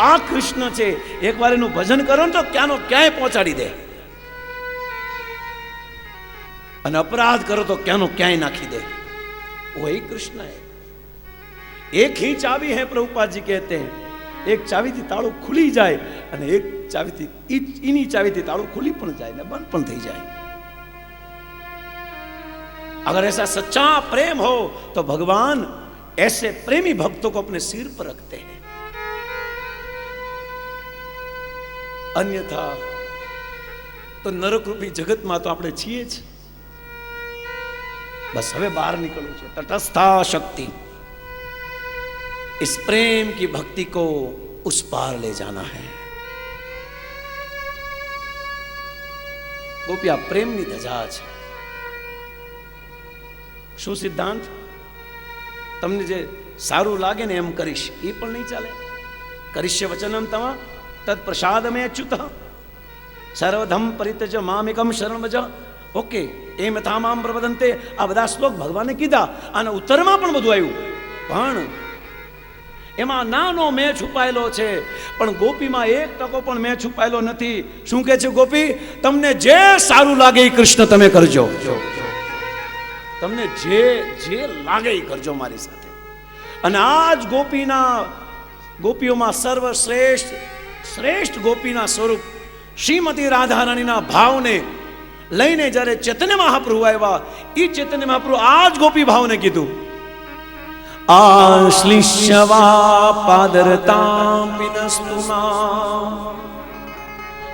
આ કૃષ્ણ છે એકવાર એનું ભજન કરો ને તો ક્યાંનો ક્યાંય પહોંચાડી દે અને અપરાધ કરો તો ક્યાંનો ક્યાંય નાખી દે वही कृष्ण है एक ही चाबी है प्रभुपाद जी कहते हैं એક ચાવીથી તાળું ખુલી જાય અને એક ચાવીથી ઈ- ઈની ચાવીથી તાળું ખુલી પણ જાય ને બંધ પણ થઈ જાય अगर ऐसा सच्चा प्रेम हो तो भगवान ऐसे प्रेमी भक्तों को अपने सिर पर रखते हैं अन्यथा તો નરકરૂપી જગતમાં તો આપણે છીએ જ बस हमें बाहर निकलना चाहिए तटस्था शक्ति इस प्रेम की भक्ति को उस पार ले जाना है ગોપિયા પ્રેમની ધજા છે શું સિદ્ધાંત તમને જે સારું લાગે ને એમ કરીશ એ પણ નહીં ચાલે કરીશ્ય વચનમ તમ તદ પ્રસાદ મેં અચ્યુત સર્વધમ પરિતજ મામિકમ શરણમજ ઓકે એમ થામામ પ્રવદંતે આ બધા શ્લોક ભગવાને કીધા અને ઉત્તરમાં પણ બધું આવ્યું। પણ એમાં નાનો મેં છુપાયેલો છે, પણ ગોપીમાં એક ટકો પણ મેં છુપાયેલો નથી। શું કે છે ગોપી? તમને જે સારું લાગે એ કૃષ્ણ તમે કરજો। તમને જે જે લાગે એ કરજો મારી સાથે। અને આ જ ગોપીના, ગોપીઓમાં સર્વશ્રેષ્ઠ શ્રેષ્ઠ ગોપીના સ્વરૂપ શ્રીમતી રાધારાણીના ભાવને લઈને જ્યારે ચૈતન્ય મહાપ્રભુ આવ્યા એ ચૈતન્ય મહાપ્રભુ આ જ ગોપી ભાવને કીધું આશ્લિષ્યવા પાદરતામ વિનસ્તુના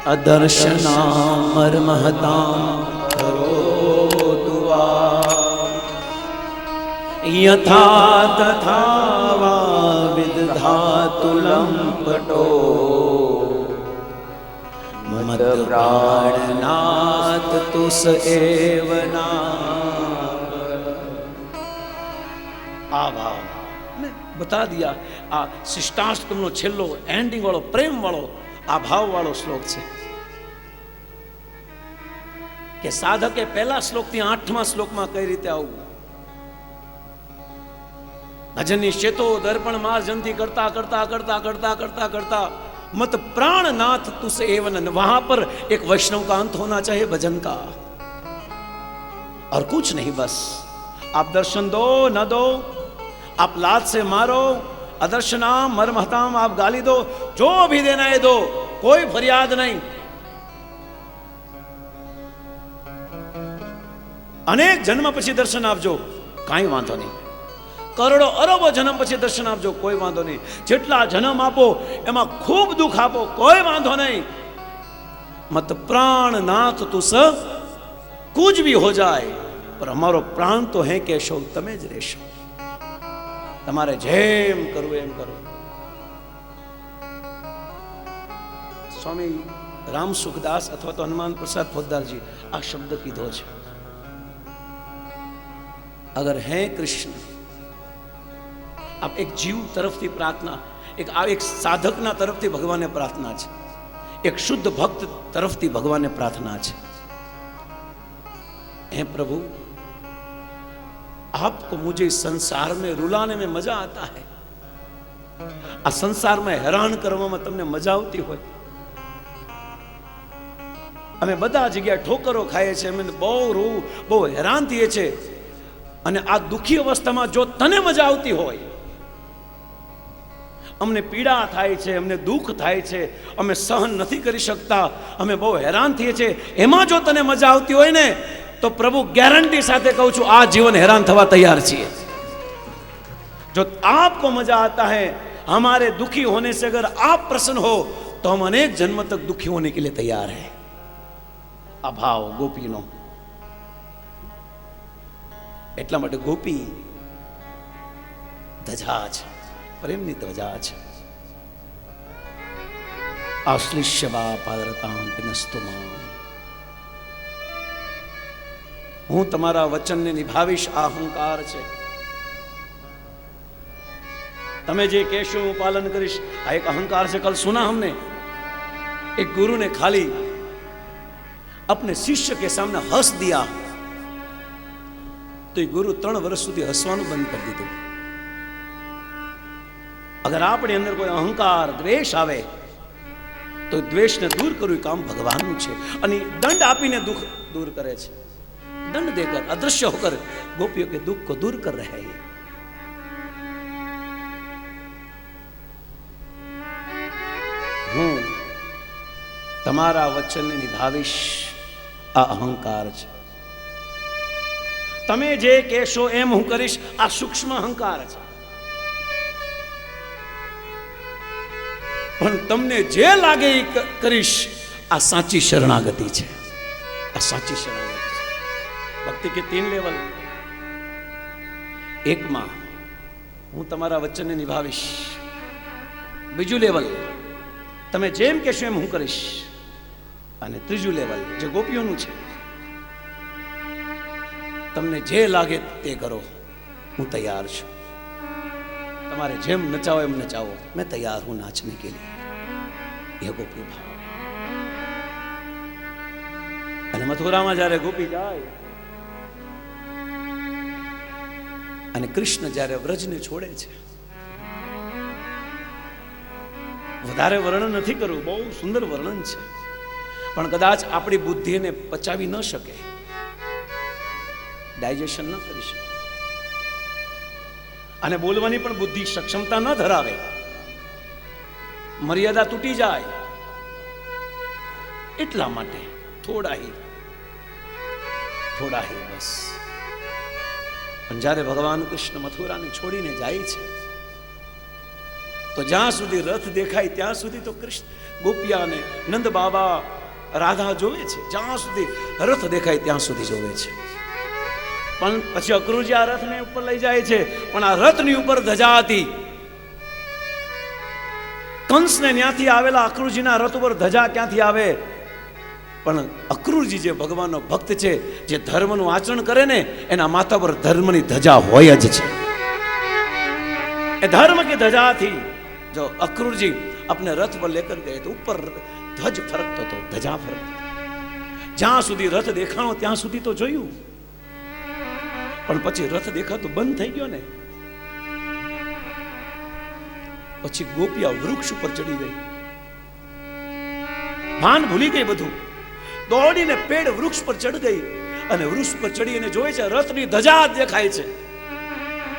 અદર્શના મર્મહતામ કરોતુ વા યથા તથા વા વિદધાતુ લંપટો મત પ્રાણનાથ તુસ એવના આ ભાવ બતા દિયા આ શિષ્ટાષ્ટમનો છેલ્લો એન્ડિંગ વાળો પ્રેમ વાળો આ ભાવ વાળો શ્લોક છે કે સાધકે પહેલા શ્લોકથી આઠમા શ્લોકમાં કઈ રીતે આવવું ભજનની શેતો દર્પણ માર્જનથી કરતા કરતા કરતા કરતા કરતા કરતા मत प्राणनाथ तुसे एवन वहां पर एक वैष्णव का अंत होना चाहिए भजन का और कुछ नहीं बस आप दर्शन दो न दो आप लात से मारो अदर्शनाम मरमहताम आप गाली दो जो भी देना है दो कोई फरियाद नहीं અનેક જન્મ પછી દર્શન આપજો કાંઈ વાંધો નહીં કરોડો અરબો જન્મ પછી દર્શન આપજો, કોઈ વાંધો નહીં. જેટલા જન્મ આપો, એમાં ખૂબ દુઃખ આપો, કોઈ વાંધો નહીં. મત પ્રાણ નાથ તું સ કુછ ભી હો જાય પર અમારો પ્રાણ તો હે કેશવ, તમે જ રહેશો. તમારે જેમ કરવું એમ કરો. સ્વામી રામ સુખદાસ અથવા તો હનુમાન પ્રસાદ પોદ્દારજી આ શબ્દ કીધો છે. અગર હે કૃષ્ણ આપ એક જીવ તરફથી પ્રાર્થના, એક આ એક સાધકના તરફથી ભગવાને પ્રાર્થના છે. એક શુદ્ધ ભક્ત તરફથી ભગવાનને પ્રાર્થના છે. હે પ્રભુ, આપકો મુજે સંસાર મેં રૂલાને મેં મજા આતા હૈ. આ સંસારમાં હેરાન કરવામાં તમને મજા આવતી હોય. અમે બધા જગ્યાએ ઠોકરો ખાઈએ છીએ, અમે બહુ રૂ, બહુ હેરાન થઈએ છીએ. અને આ દુઃખી અવસ્થામાં જો તને મજા આવતી હોય અમને પીડા થાય છે અમને દુઃખ થાય છે અમે સહન નથી કરી શકતા અમે બહુ હેરાન થઈએ છીએ એમાં જો તને મજા આવતી હોય ને તો પ્રભુ ગેરંટી સાથે કહું છું આ જીવન હેરાન થવા તૈયાર છીએ जो आपको मजा आता है हमारे दुखी होने से अगर आप प्रसन्न हो तो हम अनेक जन्म तक दुखी होने के लिए तैयार हैं અભાવ ગોપીનો એટલા માટે ગોપી ધજા છે પ્રેમની ધજા છે આશ્લિષ્યવા પાદરતામ પિનસ્તુમાં હું તમારા વચનને નિભાવીશ આ અહંકાર છે તમે જે કહેશો હું પાલન કરીશ આ એક અહંકાર છે કલ સુના हमने एक गुरु ने खाली अपने शिष्य के सामने हंस दिया तो ये गुरु ત્રણ વર્ષ સુધી હસવાનું બંધ કરી દીધું અગર આપણી અંદર કોઈ અહંકાર, દ્વેષ આવે, તો દ્વેષને દૂર કરવું કામ ભગવાનનું છે. અને દંડ આપીને દુઃખ દૂર કરે છે. દંડ દેકર અદૃશ્ય હોકર, ગોપીઓ કે દુઃખ કો દૂર કર રહે હું તમારા વચનને નિભાવીશ. આ અહંકાર છે. તમે જે કહેશો એમ હું કરીશ, આ સૂક્ષ્મ અહંકાર છે. પણ તમને જે લાગે એ કરીશ, આ સાચી શરણાગતિ છે. આ સાચી શરણાગતિ છે. ભક્તિ કે તીન લેવલ? એકમાં, હું તમારા વચનને નિભાવીશ. બીજું લેવલ, તમે જેમ કહેશો એમ હું કરીશ. અને ત્રીજું લેવલ, જે ગોપીઓનું છે, તમને જે લાગે તે કરો, હું તૈયાર છું. તમારે જેમ નચાવો એમ નચાવો. મેં તૈયાર હું નાચને કે લીએ એ ગોપી ભાવ અને મથુરામાં જ્યારે ગોપી જાય, અને કૃષ્ણ જ્યારે વ્રજને છોડે છે, વધારે વર્ણન નથી કરવું, બહુ સુંદર વર્ણન છે. પણ કદાચ આપણી બુદ્ધિ એને પચાવી ન શકે. ડાયજેશન ન કરી શકે. અને બોલવાની પણ બુદ્ધિ સક્ષમતા ન ધરાવે. મર્યાદા તૂટી જાય. એટલા માટે થોડા હી થોડા હી બસ. પણ જ્યારે ભગવાન કૃષ્ણ મથુરાને છોડીને જાય છે, તો જ્યાં સુધી રથ દેખાય ત્યાં સુધી તો કૃષ્ણ ગોપિયાને નંદ બાબા રાધા જોવે છે. જ્યાં સુધી રથ દેખાય ત્યાં સુધી જોવે છે. પણ પછી અક્રુજી આ રથને ઉપર લઈ જાય છે. પણ આ રથની ઉપર ધજા હતી. કંસને ત્યાંથી આવેલા અક્રુજીના રથ ઉપર ધજા ક્યાંથી આવે? પણ અક્રુજી જે ભગવાનનો ભક્ત છે, જે ધર્મનું આચરણ કરે ને, એના માથા પર ધર્મની ધજા હોય જ છે. એ ધર્મ કે ધજાથી? જો અક્રુજી આપને રથ પર લેકર ગયે તો ઉપર ધજ ફરકતો હતો ધજા ફરકતો. જ્યાં સુધી રથ દેખાણો, ત્યાં સુધી તો જોયું. પણ પછી રથ દેખાતો બંધ થઈ ગયો ને. પછી ગોપિયા વૃક્ષ ઉપર ચડી ગઈ. ભાન ભૂલી ગઈ બધું. દોડીને પેડ વૃક્ષ પર ચડ ગઈ અને વૃક્ષ પર ચડી અને જોઈ છે, રથની ધજા દેખાય છે.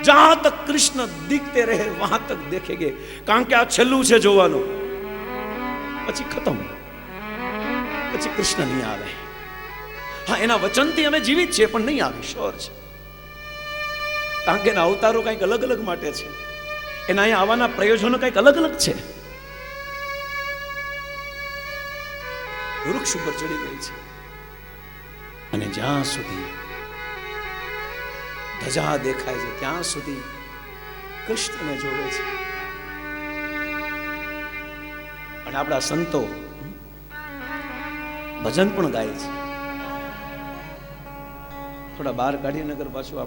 જ્યાં તક કૃષ્ણ દીખતે રહે વહાં તક દેખેગે કારણ કે આ છેલ્લું છે જોવાનું. પછી ખતમ. પછી કૃષ્ણ નહીં આવે. હા, એના વચનથી અમે જીવિત છીએ, પણ નહીં આવે. શ્યોર છે. કારણ કે એના અવતારો કંઈક અલગ અલગ માટે છે. એના અહીંયા આવવાના પ્રયોજનો કંઈક અલગ અલગ છે. વૃક્ષ ઉપર ચડી ગઈ છે. અને જ્યાં સુધી ધજા દેખાય છે, ત્યાં સુધી કૃષ્ણને જોવે છે. અને આપણા સંતો ભજન પણ ગાય છે. થોડા બહાર કાઢી નગર પાછું